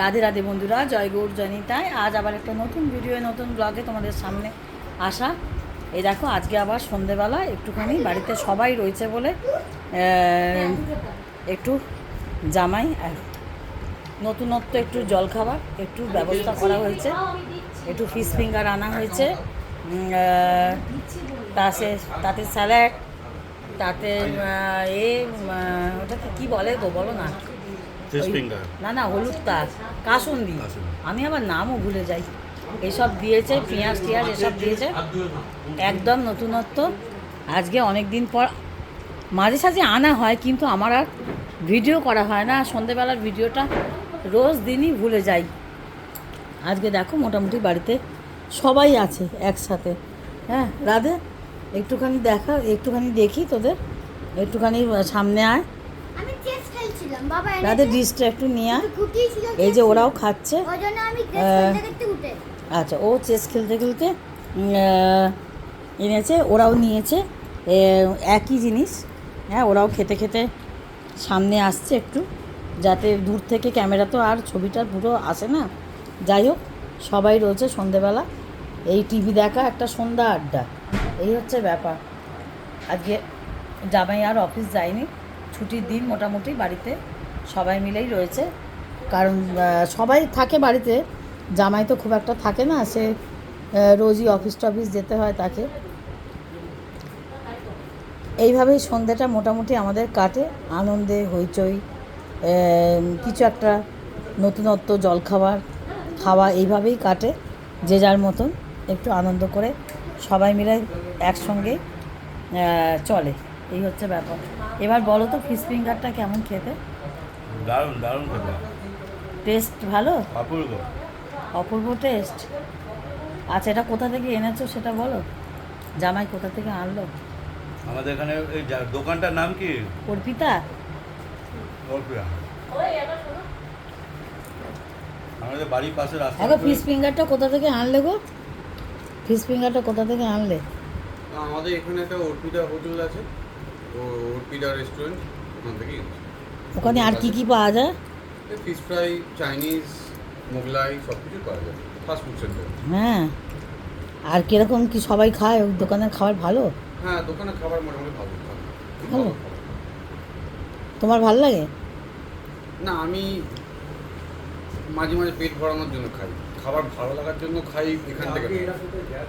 রাধে রাধে বন্ধুরা, জয় গৌর জয়নিতায় আজ আবার একটা নতুন ভিডিও, নতুন ব্লগে তোমাদের সামনে আসা। এই দেখো, আজকে আবার সন্ধেবেলা, একটুখানি বাড়িতে সবাই রয়েছে বলে একটু জামাই নতুনত্ব, একটু জলখাবার, একটু ব্যবস্থা করা হয়েছে। একটু ফিশ ফিঙ্গার আনা হয়েছে। তাতে তাতে স্যালাড তাতে এ ওটাকে কী বলে গো বলো না। না না হলুদ তার কাসুন্দি। আমি আবার নামও ভুলে যাই। এসব দিয়েছে পেঁয়াজ টিয়াজ এসব দিয়েছে। একদম নতুনত্ব। আজকে অনেক দিন পর মাঝে সাঝে আনা হয় কিন্তু আমার আর ভিডিও করা হয় না। সন্ধেবেলার ভিডিওটা রোজ দিনই ভুলে যাই। আজকে দেখো মোটামুটি বাড়িতে সবাই আছে একসাথে। হ্যাঁ রাধে একটুখানি দেখা একটুখানি দেখি তোদের। একটুখানি সামনে আয়। রাধে ডিসটা একটু নিয়ে এই যে ওরাও খাচ্ছে। আচ্ছা ও চেস খেলতে খেলতে এনেছে ওরাও নিয়েছে। একই জিনিস। হ্যাঁ ওরাও খেতে খেতে সামনে আসছে একটু। যাতে দূর থেকে ক্যামেরা তো আর ছবিটা পুরো আসে না। যাই হোক সবাই রয়েছে সন্ধেবেলা। এই টিভি দেখা একটা সন্ধ্যা আড্ডা। এই হচ্ছে ব্যাপার। আজকে জামাই আর অফিস যায়নি। ছুটির দিন মোটামুটি বাড়িতে সবাই মিলেই রয়েছে। কারণ সবাই থাকে বাড়িতে। জামাই তো খুব একটা থাকে না, সে রোজই অফিস টফিস যেতে হয় তাকে। এইভাবেই সন্ধ্যেটা মোটামুটি আমাদের কাটে। আনন্দে, হইচই কিছু একটা নতুনত্ব, জলখাবার, খাওয়া এইভাবেই কাটে, যে যার মতন। একটু আনন্দ করে সবাই মিলে একসঙ্গে চলে। এই হচ্ছে ব্যাপার। এবার বলো তো ফিশ ফিঙ্গারটা কেমন খেতে? দারুণ দারুণ খেতে। টেস্ট ভালো? অপূর্ব। অপূর্ব টেস্ট আচ্ছা এটা কোথা থেকে এনেছো সেটা বলো? জামাই কোথা থেকে আনলো? আমাদের এখানে এই দোকানটার নাম কি? অর্পিতা? অর্পিয়া আমাদের বাড়ির পাশে রাস্তা। এখন ফিশ ফিঙ্গারটা কোথা থেকে আনলে গো? ফিশ ফিঙ্গারটা কোথা থেকে আনলে? আমাদের এখানে একটা অর্পিতা হোটেল আছে। ও অর্পিতা রেস্টুরেন্ট ওখান থেকেই ওখানে আর কি কি পাওয়া যায়? ফিশ ফ্রাই চাইনিজ মোগলাই সব কিছু পাওয়া যায়। ফাস্ট ফুড সেন্টার হ্যাঁ। আর কীরকম কি সবাই খায়? ওই দোকানের খাবার ভালো? হ্যাঁ দোকানে খাবার মোটামুটি ভালো। ভালো। তোমার ভালো লাগে? না আমি মাঝে মাঝে পেট ভরানোর জন্য খাই। খাবার ভালো লাগার জন্য খাই এখান থেকে। খাই।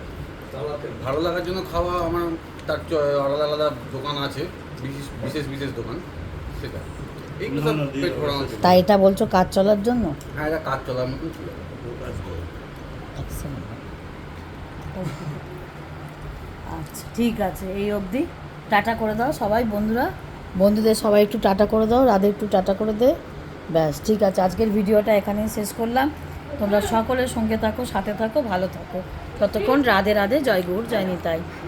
ভালো লাগার জন্য খাওয়া আমার তার আলাদা আলাদা দোকান আছে বিশেষ বিশেষ বিশেষ দোকান সেটা। তাই এটা বলছো কাজ চলার জন্য? হ্যাঁ এটা কাজ চলার মতন ছিল। আচ্ছা ঠিক আছে এই অবধি। টাটা করে দাও সবাই বন্ধুরা। বন্ধুদের সবাই একটু টাটা করে দাও রাধে একটু টাটা করে দে। ব্যাস ঠিক আছে আজকের ভিডিওটা এখানেই শেষ করলাম। তোমরা সকলের সঙ্গে থাকো সাথে থাকো ভালো থাকো। ততক্ষণ রাধে রাধে জয় গৌর জয় নিতাই।